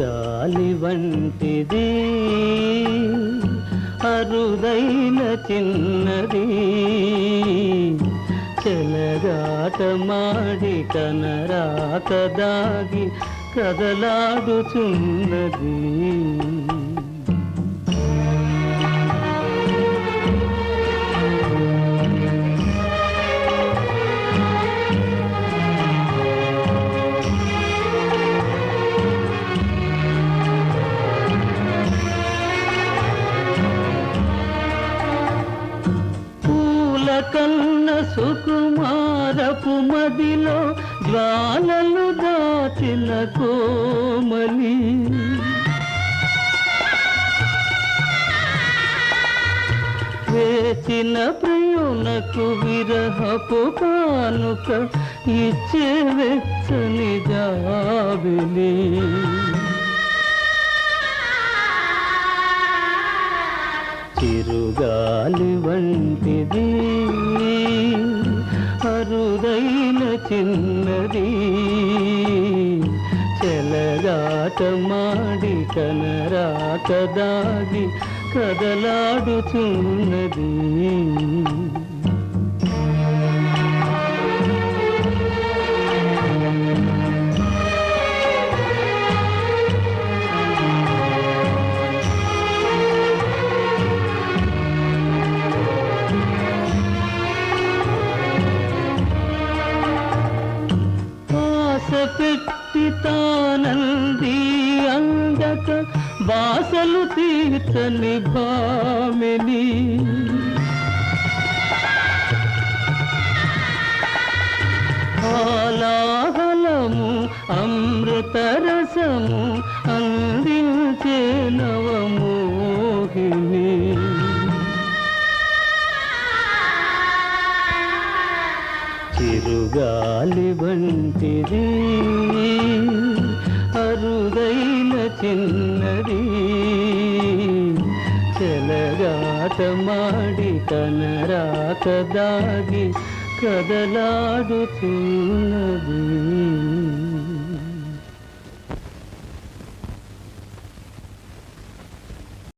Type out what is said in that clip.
గాలి వంటిది అరుదైన చిన్నది. చెలగాటమాడి కనరాక దాగి కదలాడుచున్నది. సుకుమారపు మదిలో జ్వాలలు దాచిన కోమలి. వేచిన ప్రియునకు విరహపు కానుక ఇచ్చే వెచ్చని జాబిలి. చిరుగాలి వంటిది అరుదైన చిన్నది చెలగాటమాడి కనరాక దాగి పెట్టి తానంది అందక బాసలు తీర్చని భామిని. ఆలాహలము అమృతరసము అందించే నవము. చిరుగాలి వంటిది అరుదైన చిన్నది. చెలగాటమాడి కనరాక దాగి కదలాడుతున్నది.